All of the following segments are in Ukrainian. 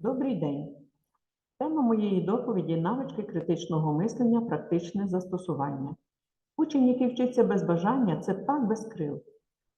Добрий день. Тема моєї доповіді навички критичного мислення, практичне застосування. Учень, який вчиться без бажання, це птах без крил.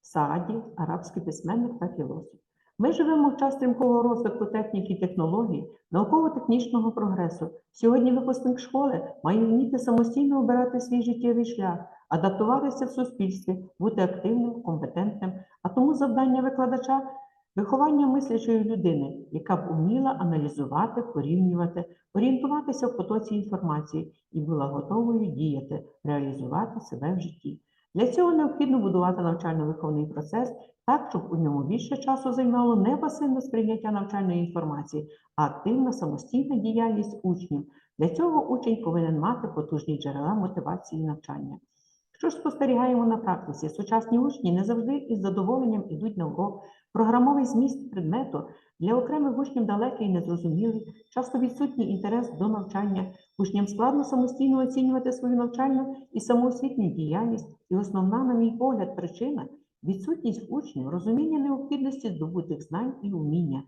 Сааді, арабський письменник та філософ. Ми живемо в час стрімкого розвитку техніки і технологій, науково-технічного прогресу. Сьогодні випускник школи має вміти самостійно обирати свій життєвий шлях, адаптуватися в суспільстві, бути активним, компетентним. А тому завдання викладача Виховання мислячої людини, яка б уміла аналізувати, порівнювати, орієнтуватися в потоці інформації і була готовою діяти, реалізувати себе в житті. Для цього необхідно будувати навчально-виховний процес так, щоб у ньому більше часу займало не пасивне сприйняття навчальної інформації, а активна самостійна діяльність учнів. Для цього учень повинен мати потужні джерела мотивації навчання. Що ж спостерігаємо на практиці? Сучасні учні не завжди із задоволенням ідуть на урок, Програмовий зміст предмету для окремих учнів далекий і незрозумілий, часто відсутній інтерес до навчання. Учням складно самостійно оцінювати свою навчальну і самоосвітню діяльність, і основна, на мій погляд, причина відсутність учнів, розуміння необхідності здобутих знань і уміння,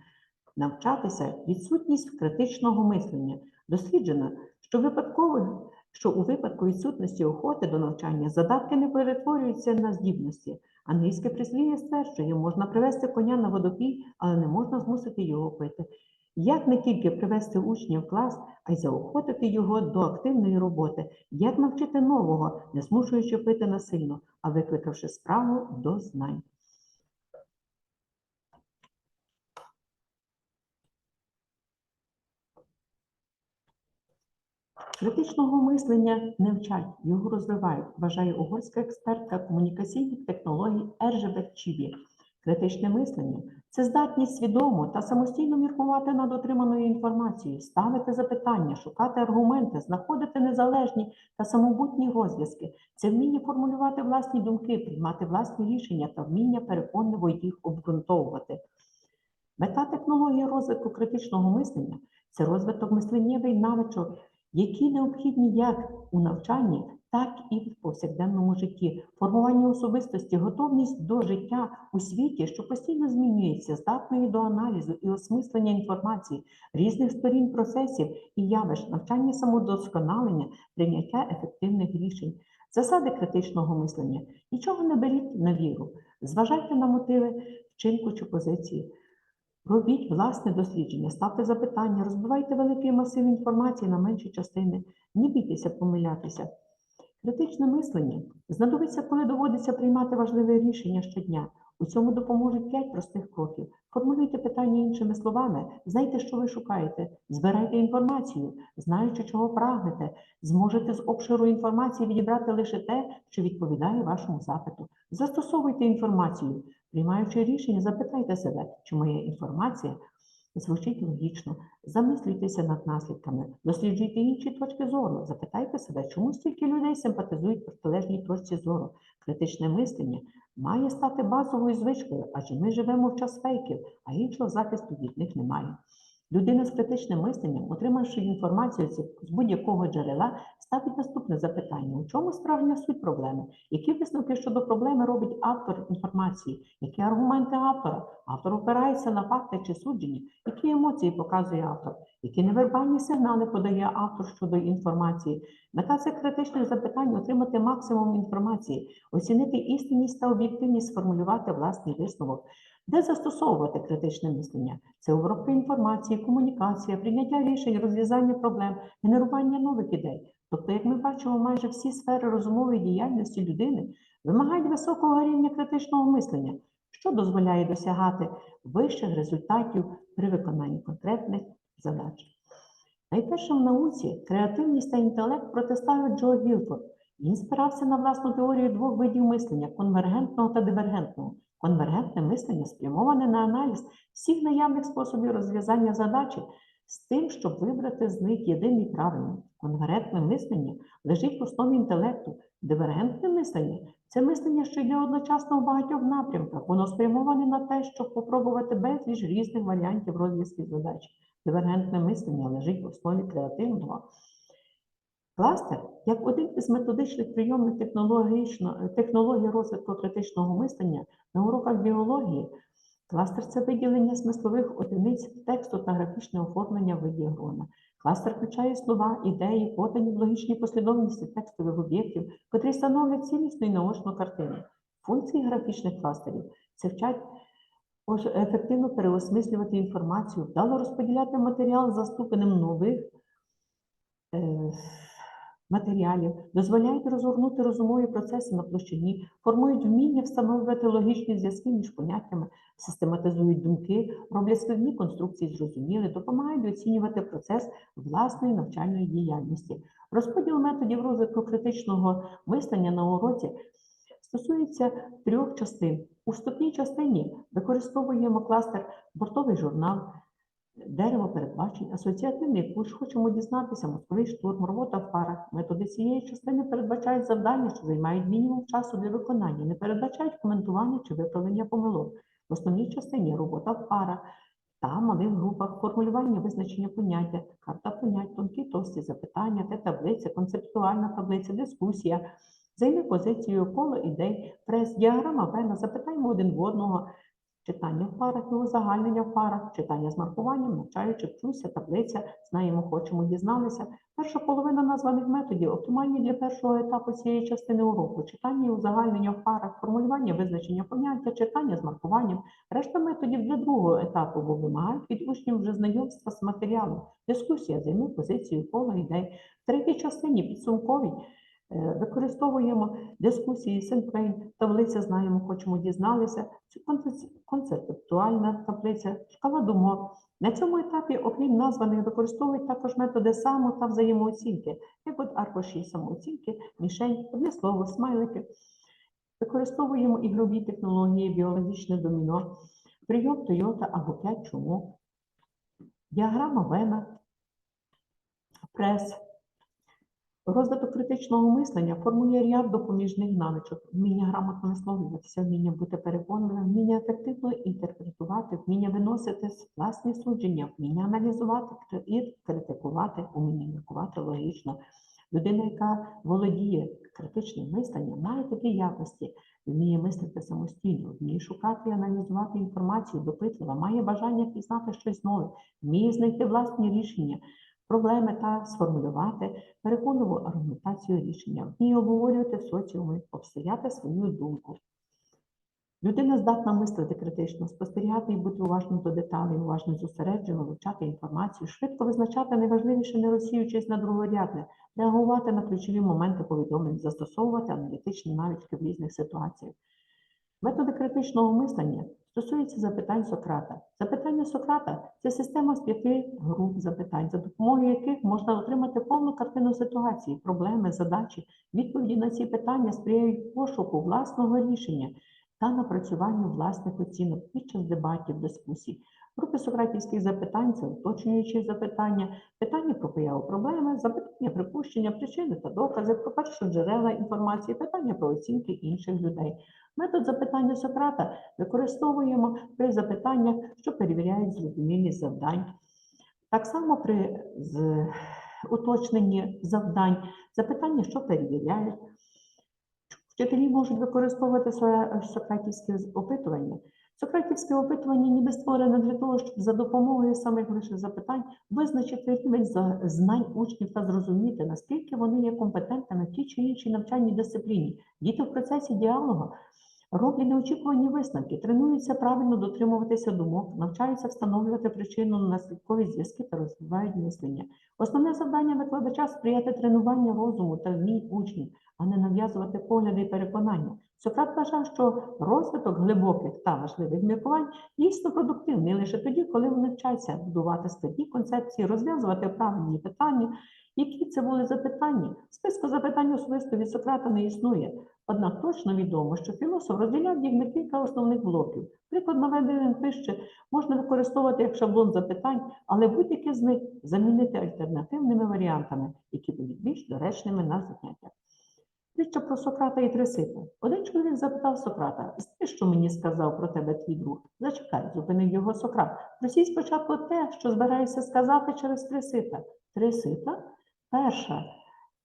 навчатися, відсутність критичного мислення. Досліджено, що випадково, що у випадку відсутності охоти до навчання задатки не перетворюються на здібності. Англійське прислів'я стверджує, можна привести коня на водопій, але не можна змусити його пити. Як не тільки привести учня в клас, а й заохотити його до активної роботи, як навчити нового, не змушуючи пити насильно, а викликавши справу до знань. Критичного мислення не вчать, його розвивають, вважає угорська експертка комунікаційних технологій Ержебет Чібі. Критичне мислення це здатність свідомо та самостійно міркувати над отриманою інформацією, ставити запитання, шукати аргументи, знаходити незалежні та самобутні розв'язки. Це вміння формулювати власні думки, приймати власні рішення та вміння переконливо їх обґрунтовувати. Мета технології розвитку критичного мислення це розвиток мисленнєвий навичок які необхідні як у навчанні, так і в повсякденному житті. Формування особистості, готовність до життя у світі, що постійно змінюється, здатної до аналізу і осмислення інформації, різних сторін процесів і явищ, навчання самодосконалення, прийняття ефективних рішень. Засади критичного мислення. Нічого не беріть на віру, зважайте на мотиви вчинку чи позиції. Робіть власне дослідження, ставте запитання, розбивайте великий масив інформації на менші частини, не бійтеся помилятися. Критичне мислення знадобиться, коли доводиться приймати важливе рішення щодня. У цьому допоможуть п'ять простих кроків. Формулюйте питання іншими словами, знайте, що ви шукаєте, збирайте інформацію, знаючи, чого прагнете, зможете з обширу інформації відібрати лише те, що відповідає вашому запиту. Застосовуйте інформацію, приймаючи рішення, запитайте себе, чи моя інформація звучить логічно, замислюйтеся над наслідками, досліджуйте інші точки зору, запитайте себе, чому стільки людей симпатизують протилежній точці зору. Критичне мислення має стати базовою звичкою, адже ми живемо в час фейків, а іншого захисту від них немає. Людина з критичним мисленням, отримавши інформацію з будь-якого джерела, ставить наступне запитання: у чому справжня суть проблеми? Які висновки щодо проблеми робить автор інформації? Які аргументи автора? Автор опирається на факти чи судження, які емоції показує автор, які невербальні сигнали подає автор щодо інформації. Мета критичних запитань отримати максимум інформації, оцінити істинність та об'єктивність, сформулювати власний висновок. Де застосовувати критичне мислення? Це обробка інформації, комунікація, прийняття рішень, розв'язання проблем, генерування нових ідей. Тобто, як ми бачимо, майже всі сфери розумової діяльності людини вимагають високого рівня критичного мислення, що дозволяє досягати вищих результатів при виконанні конкретних задач. Найперше в науці креативність та інтелект протиставив Джо Гілфорд. Він спирався на власну теорію двох видів мислення конвергентного та дивергентного. Конвергентне мислення спрямоване на аналіз всіх наявних способів розв'язання задачі з тим, щоб вибрати з них єдиний правильний. Конвергентне мислення лежить в основі інтелекту. Дивергентне мислення це мислення, що йде одночасно в багатьох напрямках. Воно спрямоване на те, щоб попробувати безліч різних варіантів розв'язків задач. Дивергентне мислення лежить в основі креативного. Кластер, як один із методичних прийомів технологій розвитку критичного мислення на уроках біології, Кластер це виділення смислових одиниць тексту та графічне оформлення в виді грона. Кластер включає слова, ідеї, подані в логічній послідовності текстових об'єктів, котрі становлять цілісну і наочну картину. Функції графічних кластерів це вчать ефективно переосмислювати інформацію, вдало розподіляти матеріал за ступенем нових е, матеріалів, дозволяють розгорнути розумові процеси на площині, формують вміння встановлювати логічні зв'язки між поняттями, систематизують думки, роблять складні конструкції зрозуміли, допомагають оцінювати процес власної навчальної діяльності. Розподіл методів розвитку критичного мислення на уроці стосується трьох частин. У вступній частині використовуємо кластер бортовий журнал, дерево передбачень, асоціативний курс. Хочемо дізнатися, мозковий штурм, робота в парах. Методи цієї частини передбачають завдання, що займають мінімум часу для виконання, не передбачають коментування чи виправлення помилок. В основній частині робота в парах та малих групах, формулювання визначення поняття, карта понять, тонкі тості, запитання, те таблиця, концептуальна таблиця, дискусія. Займи позицію коло ідей, прес, діаграма Вена, запитаємо один в одного, читання в парах і узагальнення в парах, читання з маркуванням, навчаючи, вчуся, таблиця, знаємо, хочемо, дізналися. Перша половина названих методів оптимальні для першого етапу цієї частини уроку. Читання і узагальнення в парах, формулювання визначення поняття, читання з маркуванням. Решта методів для другого етапу, бо вимагають від учнів вже знайомства з матеріалом. Дискусія займе позицію коло ідей. В третій частині підсумковій Використовуємо дискусії, синквейн, таблиця знаємо, хочемо дізналися, це концептуальна таблиця, шкала думок. На цьому етапі, окрім названих, використовують також методи само та взаємооцінки, як от аркуші самооцінки, мішень, одне слово, смайлики. Використовуємо ігрові технології, біологічне доміно, прийом Тойота або 5 чому, діаграма Вена, прес. Розвиток критичного мислення формує ряд допоміжних навичок, вміння грамотно висловлюватися, вміння бути переконливим, вміння ефективно інтерпретувати, вміння виносити власні судження, вміння аналізувати і критикувати, вміння міркувати логічно. Людина, яка володіє критичним мисленням, має такі якості, вміє мислити самостійно, вміє шукати і аналізувати інформацію допитлива, має бажання пізнати щось нове, вміє знайти власні рішення, проблеми та сформулювати переконливу аргументацію рішення, вміє обговорювати в соціумі, обстояти свою думку. Людина здатна мислити критично, спостерігати і бути уважним до деталей, уважно зосереджено, вивчати інформацію, швидко визначати найважливіше, не розсіючись на другорядне, реагувати на ключові моменти повідомлень, застосовувати аналітичні навички в різних ситуаціях. Методи критичного мислення стосуються запитань Сократа. Запитання Сократа це система з п'яти груп запитань, за допомогою яких можна отримати повну картину ситуації, проблеми, задачі. Відповіді на ці питання сприяють пошуку власного рішення та напрацюванню власних оцінок під час дебатів, дискусій. Групи сократівських запитань це уточнюючі запитання, питання про появу проблеми, запитання припущення, причини та докази, про першоджерела інформації, питання про оцінки інших людей. Метод запитання Сократа використовуємо при запитаннях, що перевіряють зрозумілість завдань. Так само при уточненні завдань, запитання, що перевіряють. Вчителі можуть використовувати своє сократівське опитування. Сократівське опитування ніби створене для того, щоб за допомогою самих лише запитань визначити рівень знань учнів та зрозуміти, наскільки вони є компетентними в тій чи іншій навчальній дисципліні. Діти в процесі діалогу роблять неочікувані висновки, тренуються правильно дотримуватися думок, навчаються встановлювати причинно-наслідкові зв'язки та розвивають мислення. Основне завдання викладача сприяти тренуванню розуму та вмінь учнів, а не нав'язувати погляди і переконання. Сократ вважав, що розвиток глибоких та важливих міркувань дійсно продуктивний лише тоді, коли вони вчаться будувати складні концепції, розв'язувати правильні питання. Які це були запитання? Списку запитань особисто від Сократа не існує. Однак точно відомо, що філософ розділяв їх на кілька основних блоків. Приклад наведений вище можна використовувати як шаблон запитань, але будь-які з них замінити альтернативними варіантами, які будуть більш доречними на заняття. Притча про Сократа і Трисипа. Один чоловік запитав Сократа, знаєш, що мені сказав про тебе твій друг? Зачекай, зупинив його Сократ. Просіть спочатку те, що збираєшся сказати через Трисипа. Трисипа? Перша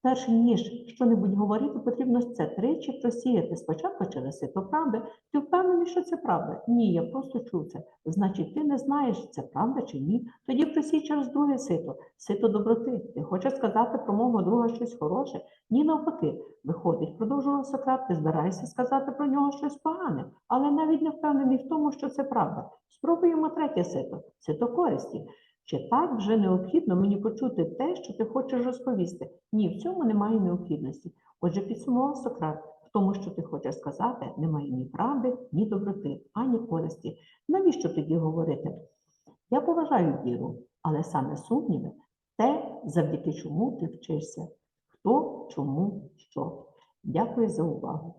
Перш ніж що-небудь говорити, потрібно це тричі просіяти. Спочатку через сито правди. Ти впевнений, що це правда? Ні, я просто чув це. Значить, ти не знаєш, це правда чи ні. Тоді просій через друге сито, сито доброти. Ти хочеш сказати про мого друга щось хороше? Ні, навпаки. Виходить, продовжував Сократ, ти збираєшся сказати про нього щось погане, але навіть не впевнений в тому, що це правда. Спробуємо третє сито, сито користі. Чи так вже необхідно мені почути те, що ти хочеш розповісти? Ні, в цьому немає необхідності. Отже, підсумував Сократ, в тому, що ти хочеш сказати, немає ні правди, ні доброти, ані користі. Навіщо тоді говорити? Я поважаю віру, але саме сумніви те, завдяки чому ти вчишся. Хто, чому, що. Дякую за увагу.